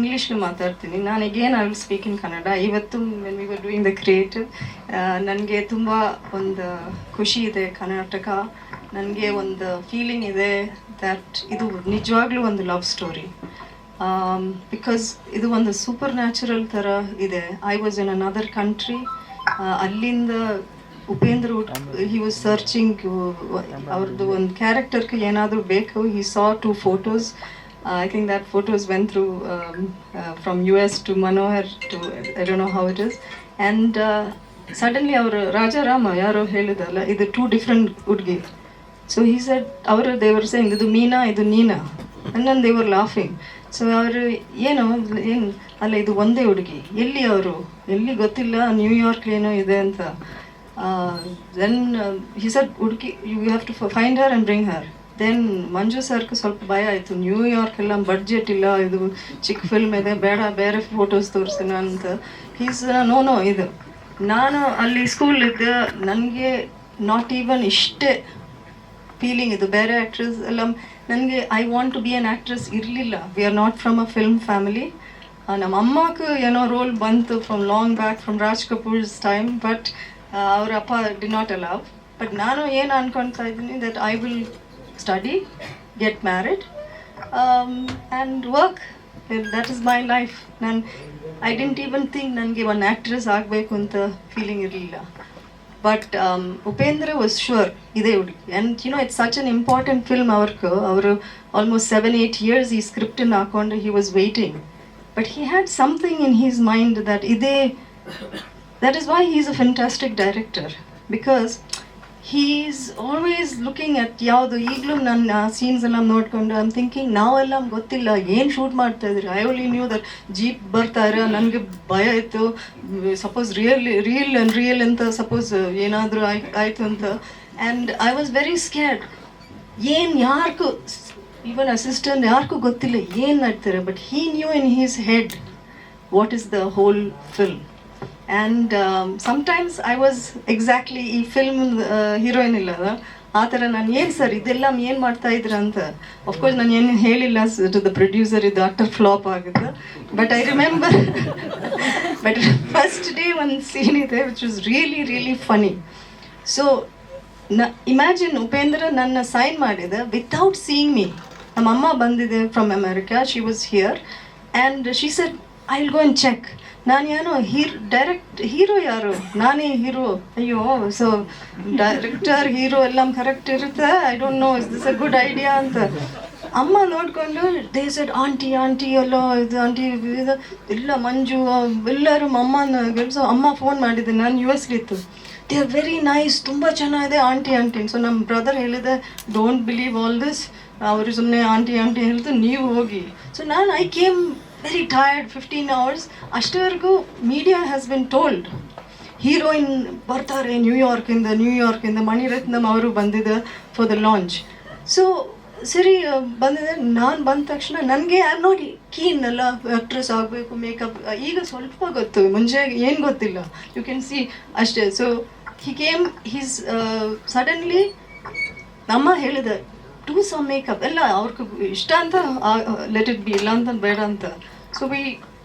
ಇಂಗ್ಲೀಷ್ಗೆ ಮಾತಾಡ್ತೀನಿ. ನಾನು again I will speak in Kannada ಇವತ್ತು when we were doing the creative ನನಗೆ ತುಂಬ ಒಂದು ಖುಷಿ ಇದೆ ಕರ್ನಾಟಕ. ನನಗೆ ಒಂದು ಫೀಲಿಂಗ್ ಇದೆ ದ್ಯಾಟ್ ಇದು ನಿಜವಾಗ್ಲೂ ಒಂದು ಲವ್ ಸ್ಟೋರಿ ಬಿಕಾಸ್ ಇದು ಒಂದು ಸೂಪರ್ ನ್ಯಾಚುರಲ್ ಥರ ಇದೆ I was in another country ಅಲ್ಲಿಂದ ಉಪೇಂದ್ರ ಹಿ ವಾಸ್ ಸರ್ಚಿಂಗ್ ಅವ್ರದ್ದು ಒಂದು ಕ್ಯಾರೆಕ್ಟರ್ಗೆ ಏನಾದರೂ ಬೇಕು he saw two photos I think that photos went through from U S to Manohar to I don't know how it is and suddenly ಅವರು ರಾಜಾರಾಮ ಯಾರೋ ಹೇಳಿದಲ್ಲ ಇದು ಟೂ ಡಿಫ್ರೆಂಟ್ ಹುಡುಗಿ. ಸೊ ಈ ಸೆಡ್ ಅವರು ದೇವರ್ ಸೇಂಗ್ ಇದು ಮೀನಾ ಇದು ನೀನಾ? ಅನ್ನೊಂದು ದೇವರ್ ಲಾಫಿಂಗ್ ಸೊ ಅವರು, ಏನು ಏನು, ಅಲ್ಲ, ಇದು ಒಂದೇ ಹುಡುಗಿ. ಎಲ್ಲಿ ಅವರು? ಎಲ್ಲಿ ಗೊತ್ತಿಲ್ಲ ನ್ಯೂಯಾರ್ಕ್ ಏನೋ ಇದೆ ಅಂತ. ದೆನ್ ಹಿ ಸೆಡ್ ಹುಡುಗಿ you have to find her and bring her then Manju ಸರ್ಗೆ ಸ್ವಲ್ಪ ಭಯ ಆಯಿತು. ನ್ಯೂಯಾರ್ಕ್ ಎಲ್ಲ ಬಡ್ಜೆಟ್ ಇಲ್ಲ. ಇದು ಚಿಕ್ಕ ಫಿಲ್ಮ್ ಇದೆ. ಬೇಡ, ಬೇರೆ ಫೋಟೋಸ್ ತೋರಿಸೋಣ ಅಂತ. ಹೀಸ್ ನೋ ನೋ ಇದು. ನಾನು ಅಲ್ಲಿ ಸ್ಕೂಲ್ ಇದ್ದೆ ನನಗೆ ನಾಟ್ ಈವನ್ ಇಷ್ಟೇ ಫೀಲಿಂಗ್ ಇದು. ಬೇರೆ ಆ್ಯಕ್ಟ್ರೆಸ್ ಎಲ್ಲ ನನಗೆ I want to be an actress ಇರಲಿಲ್ಲ. We are not from a film family ನಮ್ಮ ಅಮ್ಮಕ್ಕೆ ಏನೋ ರೋಲ್ ಬಂತು from long back from Raj Kapoor's time but ಅವರ ಅಪ್ಪ ಡಿ ನಾಟ್ ಅಲವ್ ಬಟ್ ನಾನು ಏನು ಅನ್ಕೊಳ್ತಾ ಇದ್ದೀನಿ that I will study get married and work that is my life ನಾನು ಐ ಡೆಂಟ್ ಈವನ್ ಥಿಂಕ್ ನನಗೆ ಒಂದು ಆ್ಯಕ್ಟ್ರೆಸ್ ಆಗಬೇಕು ಅಂತ ಫೀಲಿಂಗ್ ಇರಲಿಲ್ಲ. ಬಟ್ ಉಪೇಂದ್ರ ವಾಸ್ ಶೂರ್ ಇದೇ ಹುಡುಗಿ. And you know it's such an important film ಅವ್ರಿಗೆ ಅವರು ಆಲ್ಮೋಸ್ಟ್ ಸೆವೆನ್ ಏಯ್ಟ್ ಇಯರ್ಸ್ ಈ ಸ್ಕ್ರಿಪ್ಟನ್ನು ಹಾಕೊಂಡು he was waiting but he had something in his mind that ಇದೇ that is why he is a fantastic director because he is always looking at ಯಾವುದು ಈಗಲೂ ನನ್ನ scenes ಎಲ್ಲ ನೋಡ್ಕೊಂಡು ಐಮ್ ಥಿಂಕಿಂಗ್ ನಾವೆಲ್ಲ ಗೊತ್ತಿಲ್ಲ, ಏನು ಶೂಟ್ ಮಾಡ್ತಾ ಇದ್ರಿ I only knew that jeep ಬರ್ತಾರೆ ನನಗೆ ಭಯ ಇತ್ತು. Suppose real real and real ಅಂತ ಸಪೋಸ್ ಏನಾದರೂ ಆಯ್, ಆಯಿತು ಅಂತ. And I was very scared ಏನು ಯಾರಿಗೂ ಈವನ್ ಅಸಿಸ್ಟೆಂಟ್ ಯಾರಿಗೂ ಗೊತ್ತಿಲ್ಲ ಏನು ಮಾಡ್ತಾರೆ but he knew in his head what is the whole film and sometimes I was exactly ಈ ಫಿಲ್ಮ್ ಹೀರೋಯಿನ್ ಇಲ್ಲ ಆ ಥರ ನಾನು ಏನು ಸರ್ ಇದೆಲ್ಲ ಏನು ಮಾಡ್ತಾ ಇದ್ರ ಅಂತ? ಅಫ್ಕೋರ್ಸ್ ನಾನು ಏನು ಹೇಳಿಲ್ಲ ಸರ್ ದ ಪ್ರೊಡ್ಯೂಸರ್ ಇದು ಆಕ್ಟರ್ ಫ್ಲಾಪ್ ಆಗುತ್ತೆ but I remember but first day ಒಂದು ಸೀನ್ ಇದೆ which was really really funny so ನ ಇಮ್ಯಾಜಿನ್ ಉಪೇಂದ್ರ ನನ್ನ ಸೈನ್ ಮಾಡಿದೆ ವಿತೌಟ್ ಸೀಯಿಂಗ್ ಮೀ ನಮ್ಮ ಅಮ್ಮ ಬಂದಿದೆ from America she was here and she sir I will go and check ನಾನು here, direct hero ಯಾರು? ನಾನೇ ಹೀರೋ. ಅಯ್ಯೋ ಸೊ ಡೈರೆಕ್ಟರ್ ಹೀರೋ ಎಲ್ಲ ಕರೆಕ್ಟ್ ಇರುತ್ತೆ. I don't know is this a good idea ಅಂತ. ಅಮ್ಮ ನೋಡಿಕೊಂಡು ದೇ ಸೆಡ್ ಆಂಟಿ ಆಂಟಿ ಎಲ್ಲ ಇದು ಆಂಟಿ ಇದು, ಇಲ್ಲ ಮಂಜು, ಎಲ್ಲರೂ ಅಮ್ಮನ ಗೆಲ್ಸೋ ಅಮ್ಮ ಫೋನ್ ಮಾಡಿದ್ದೆ ನಾನು ಯು ಇತ್ತು. ದೇ ಆರ್ ವೆರಿ ನೈಸ್ ತುಂಬ ಚೆನ್ನಾಗಿದೆ ಆಂಟಿ ಆಂಟಿ ಸೊ ನಮ್ಮ ಬ್ರದರ್ ಹೇಳಿದೆ ಡೋಂಟ್ ಬಿಲೀವ್ ಆಲ್ ದಿಸ್ ಅವರು ಸುಮ್ಮನೆ ಆಂಟಿ ಆಂಟಿ ಹೇಳಿದ್ರು ನೀವು ಹೋಗಿ. ಸೊ ನಾನು I came very tired fifteen hours ಅಷ್ಟವರೆಗೂ media has been told heroine ಬರ್ತಾರೆ ನ್ಯೂಯಾರ್ಕಿಂದ ನ್ಯೂಯಾರ್ಕಿಂದ ಮಣಿರತ್ನಂ ಅವರು ಬಂದಿದ್ದ ಫಾರ್ ದ ಲಾಂಚ್ ಸೊ ಸರಿ ಬಂದಿದೆ. ನಾನು ಬಂದ ತಕ್ಷಣ ನನಗೆ ನೋಡಿ ಕೀನ್ ಎಲ್ಲ ಆಕ್ಟ್ರೆಸ್ ಆಗಬೇಕು ಮೇಕಪ್ ಈಗ ಸ್ವಲ್ಪ ಗೊತ್ತು. ಮುಂಚೆ ಏನು ಗೊತ್ತಿಲ್ಲ. ಯು ಕ್ಯಾನ್ ಸಿ ಅಷ್ಟೇ. So he came his suddenly ನಮ್ಮ ಹೇಳಿದೆ ಟೂ ಸಮ್ ಮೇಕಪ್ ಎಲ್ಲ ಅವ್ರಿಗೆ ಇಷ್ಟ ಅಂತ ಲೆಟ್ ಇಟ್ ಬಿ ಇಲ್ಲ ಅಂತ ಬೇಡ ಅಂತ. So we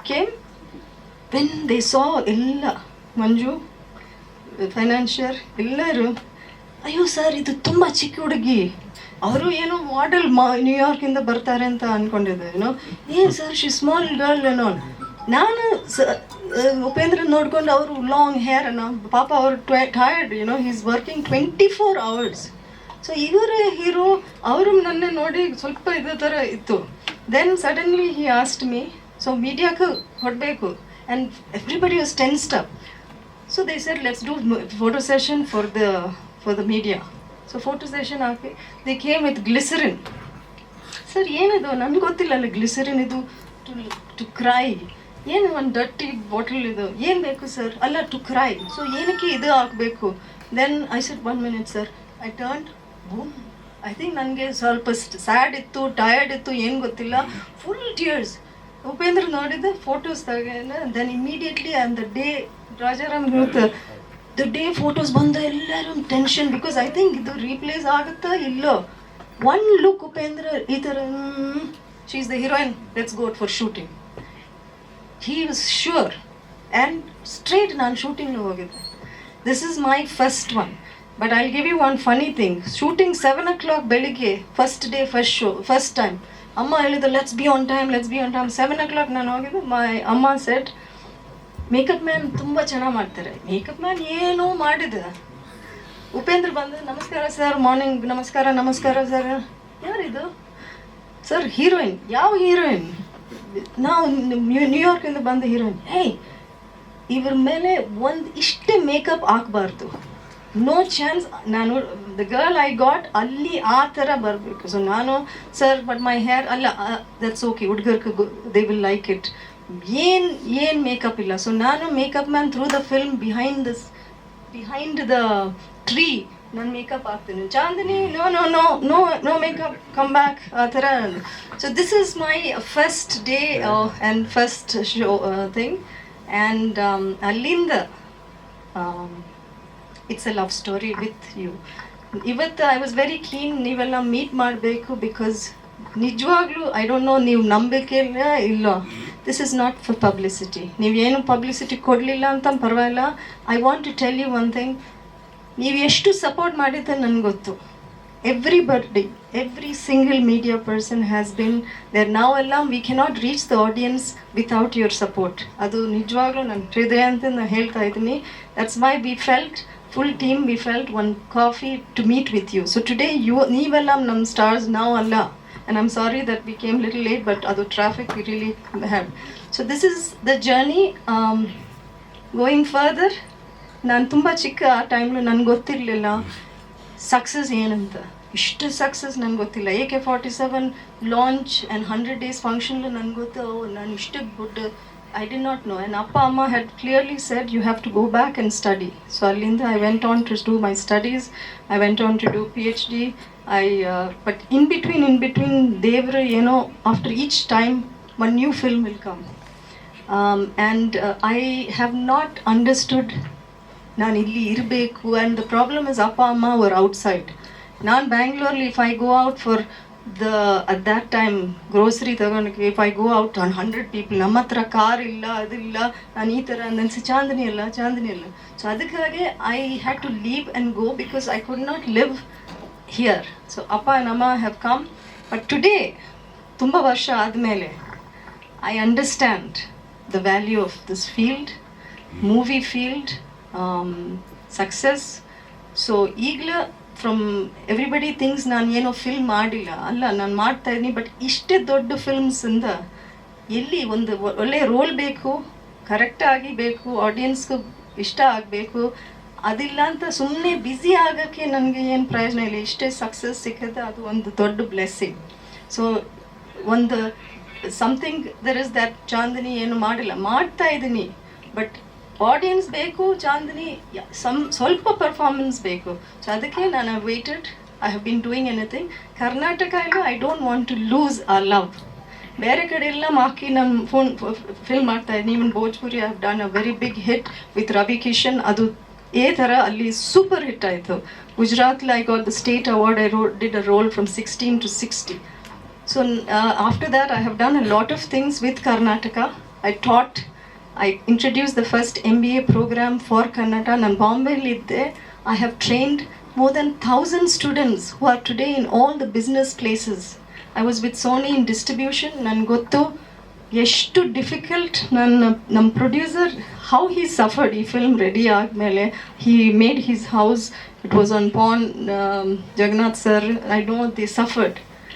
came when they saw ಎಲ್ಲ, ಮಂಜು ಫೈನಾನ್ಷಿಯರ್ ಎಲ್ಲರೂ, ಅಯ್ಯೋ ಸರ್, ಇದು ತುಂಬ ಚಿಕ್ಕ ಹುಡುಗಿ. ಅವರು ಏನೋ ಮಾಡೆಲ್ ಮಾ ನ್ಯೂಯಾರ್ಕಿಂದ ಬರ್ತಾರೆ ಅಂತ ಅಂದ್ಕೊಂಡಿದ್ದೆ ಏನೋ ಏನು ಸರ್ ಶಿ ಸ್ಮಾಲ್ ಗರ್ಲ್ ಏನೋ ನಾನು ಸ ಉಪೇಂದ್ರ ನೋಡ್ಕೊಂಡು ಅವರು ಲಾಂಗ್ ಹೇರ್ ಪಾಪ ಅವರು tired you know his working twenty four hours so ಇವರೇ ಹೀರೋ ಅವರು ನನ್ನ ನೋಡಿ ಸ್ವಲ್ಪ ಇದೇ ಥರ ಇತ್ತು. Then suddenly he asked me so ಮೀಡಿಯಾಕ್ಕೆ ಹೊಡಬೇಕು? And everybody was tensed stop so they sir let's do photo session for the for the media so photo session hockey they came with glycerine sir ಏನಿದು? ನನಗೆ ಗೊತ್ತಿಲ್ಲ ಅಲ್ಲ glycerine ಇದು. To to CRY ಏನು ಒಂದು ಡಟ್ಟಿ bottle ಇದು? ಏನು ಬೇಕು ಸರ್ ಅಲ್ಲ ಟು ಕ್ರೈ ಸೊ ಏನಕ್ಕೆ ಇದು ಹಾಕಬೇಕು? Then I sat one minute sir I turn I think ನನಗೆ ಸ್ವಲ್ಪ ಸ್ಯಾಡ್ ಇತ್ತು ಟಯರ್ಡ್ ಇತ್ತು, ಏನು ಗೊತ್ತಿಲ್ಲ. ಫುಲ್ ಟಿಯರ್ಸ್ ಉಪೇಂದ್ರ ನೋಡಿದ್ದು ಫೋಟೋಸ್ ತೆಗೆದ then immediately on the day Rajaram the day photos ಬಂದು ಎಲ್ಲರೂ ಟೆನ್ಷನ್ ಬಿಕಾಸ್ ಐ ಥಿಂಕ್ ಇದು ರೀಪ್ಲೇಸ್ ಆಗುತ್ತಾ ಇಲ್ಲೋ? ಒನ್ ಲುಕ್ ಉಪೇಂದ್ರ ಈ ಥರ she is the heroine let's go for shooting he was sure and straight ನಾನು ಶೂಟಿಂಗ್ ಹೋಗಿದ್ದೆ. This is my first one but I give you one funny thing shooting seven o'clock ಬೆಳಿಗ್ಗೆ first day first show first time ಅಮ್ಮ ಹೇಳಿದ್ರು let's be on time let's be on time seven o'clock ನಾನು ಹೋಗಿದ್ದು ಮೈ ಅಮ್ಮ set makeup man ತುಂಬ ಚೆನ್ನಾಗಿ ಮಾಡ್ತಾರೆ. Makeup man ಏನೋ ಮಾಡಿದ. ಉಪೇಂದ್ರ ಬಂದು, ನಮಸ್ಕಾರ ಸರ್ ಮಾರ್ನಿಂಗ್ ನಮಸ್ಕಾರ ನಮಸ್ಕಾರ ಸರ್ ಯಾರಿದು? ಸರ್ ಹೀರೋಯಿನ್ ಯಾವ ಹೀರೋಯಿನ್ ನಾವು ನ್ಯೂ- ನ್ಯೂಯಾರ್ಕಿಂದ ಬಂದ ಹೀರೋಯಿನ್ ಏಯ್, ಇವ್ರ ಮೇಲೆ ಒಂದು ಇಷ್ಟೇ ಮೇಕಪ್ ಹಾಕ್ಬಾರ್ದು. ನೋ ಚಾನ್ಸ್ ನಾನು ದ ಗರ್ಲ್ ಐ ಗಾಟ್ ಅಲ್ಲಿ ಆ ಥರ ಬರಬೇಕು. ಸೊ ನಾನು ಸರ್ ಬಟ್ ಮೈ ಹೇರ್ ಅಲ್ಲ ದಟ್ಸ್ ಓಕೆ ಹುಡುಗರ್ಗೆ ದೇ ವಿಲ್ ಲೈಕ್ ಇಟ್ ಏನು ಏನು ಮೇಕಪ್ ಇಲ್ಲ. ಸೊ ನಾನು makeup man through the film behind this behind the tree ನಾನು ಮೇಕಪ್ ಹಾಕ್ತೀನಿ. Chandini no no no no no makeup come back ಆ ಥರ so this is my first day and first show thing and ಅಲ್ಲಿಂದ it's a love story with you ಇವತ್ತು I was very clean ನೀವೆಲ್ಲ meet ಮಾಡಬೇಕು because ನಿಜವಾಗ್ಲೂ I don't know ನೀವು ನಂಬಿಕೆ ಇಲ್ಲ? This is not for publicity ನೀವೇನು publicity ಕೊಡಲಿಲ್ಲ ಅಂತ ಪರವಾಗಿಲ್ಲ. I want to tell you one thing ನೀವು ಎಷ್ಟು ಸಪೋರ್ಟ್ ಮಾಡಿದ್ದೆ ನನಗೆ ಗೊತ್ತು. Every birthday every single media person has been there ನಾವೆಲ್ಲ we cannot reach the audience without your support ಅದು ನಿಜವಾಗ್ಲೂ ನನ್ನ ಹೃದಯ ಅಂತ ನಾನು ಹೇಳ್ತಾ ಇದ್ದೀನಿ. That's my we felt full team we felt one coffee to meet with you so today you ನೀವೆಲ್ಲ ನಮ್ಮ ಸ್ಟಾರ್ಸ್ ನಾವು ಅಲ್ಲ and I'm sorry that we came little late but ಅದು traffic really had so this is the journey going further ನಾನು ತುಂಬ ಚಿಕ್ಕ ಆ ಟೈಮ್ಲು ನನಗೆ ಗೊತ್ತಿರಲಿಲ್ಲ. ಸಕ್ಸಸ್ ಏನಂತ. ಇಷ್ಟು ಸಕ್ಸಸ್ ನನಗೆ ಗೊತ್ತಿಲ್ಲ. A K forty seven launch and hundred days ಫಂಕ್ಷನ್ಲು ನನಗೆ ಗೊತ್ತು ನಾನು ಇಷ್ಟು good I did not know and ಅಪ್ಪ ಅಮ್ಮ had clearly said you have to go back and study so ಅಲ್ಲಿಂದ I went on to do my studies I went on to do P H D I but in between in between ದೇವರು ಏನೋ after each time one new film will come and I have not understood ನಾನು ಇಲ್ಲಿ ಇರಬೇಕು and the problem is ಅಪ್ಪ ಅಮ್ಮ hour outside ನಾನು ಬ್ಯಾಂಗ್ಳೂರ್ಲಿ if I go out for the at that time grocery ತಗೊಂಡು if I go out on hundred people ನಮ್ಮ ಹತ್ರ car ಇಲ್ಲ ಅದಿಲ್ಲ ನಾನು ಈ ಥರ ನೆನ್ಸಿ ಚಾಂದಿನಿ ಅಲ್ಲ ಚಾಂದಿನಿ ಅಲ್ಲ. ಸೊ ಅದಕ್ಕಾಗಿ I had to leave and go because I could not live here so ಅಪ್ಪ ಆ್ಯಂಡ್ ಅಮ್ಮ ಹ್ಯಾವ್ ಕಮ್ ಬಟ್ ಟುಡೇ ತುಂಬ ವರ್ಷ ಆದಮೇಲೆ I understand the value of this field movie field success so ಈಗಲೂ ಫ್ರಮ್ ಎವ್ರಿಬಡಿ ಥಿಂಗ್ಸ್ ನಾನು ಏನೋ film ಮಾಡಿಲ್ಲ. ಅಲ್ಲ, ನಾನು ಮಾಡ್ತಾ ಇದ್ದೀನಿ ಬಟ್ ಇಷ್ಟೇ ದೊಡ್ಡ ಫಿಲ್ಮ್ಸಿಂದ ಎಲ್ಲಿ ಒಂದು ಒಳ್ಳೆಯ ಒಳ್ಳೆ ರೋಲ್ ಬೇಕು ಕರೆಕ್ಟಾಗಿ ಬೇಕು ಆಡಿಯನ್ಸ್ಗೂ ಇಷ್ಟ ಆಗಬೇಕು, ಅದಿಲ್ಲ ಅಂತ ಸುಮ್ಮನೆ ಬ್ಯುಸಿ ಆಗೋಕ್ಕೆ ನನಗೆ ಏನು ಪ್ರಯೋಜನ ಇಲ್ಲ. ಇಷ್ಟೇ ಸಕ್ಸಸ್ ಸಿಕ್ಕಿದೆ ಅದು ಒಂದು ದೊಡ್ಡ ಬ್ಲೆಸ್ಸಿಂಗ್ ಸೊ ಒಂದು something there is that Chandini ಏನು ಮಾಡಿಲ್ಲ. ಮಾಡ್ತಾ ಇದ್ದೀನಿ ಬಟ್ ಆಡಿಯನ್ಸ್ ಬೇಕು ಚಾಂದಿನಿ ಸಮ್ ಸ್ವಲ್ಪ ಪರ್ಫಾರ್ಮೆನ್ಸ್ ಬೇಕು. ಸೊ ಅದಕ್ಕೆ ನಾನು waited I have been doing anything Karnataka ಎಲ್ಲ I don't want to lose a love ಬೇರೆ ಕಡೆ ಎಲ್ಲ ಮಾಕಿ ನಾನು ಫೋನ್ ಫಿಲ್ಮ್ ಮಾಡ್ತಾ ಇದ್ದೀನಿ even Bhojpuri have done a very big hit with Ravi Kishan ಅದು ಏ ಥರ ಅಲ್ಲಿ ಸೂಪರ್ ಹಿಟ್ ಆಯಿತು. ಗುಜರಾತ್ಲಿ I got the state award I rho did a role from sixteen to sixty so after that I have done a lot of things with Karnataka I taught, I introduced the first MBA program for Karnataka. And Bombay there, I have trained more than thousand students who are today in all the business places. I was with Sony in distribution. ನನ್ ಗೊತ್ತು ಎಷ್ಟು difficult ನನ್ನ ನಮ್ಮ producer how he suffered ಈ film ready ಆದಮೇಲೆ he made his house it was on PAN Jagannath sir I don't the suffered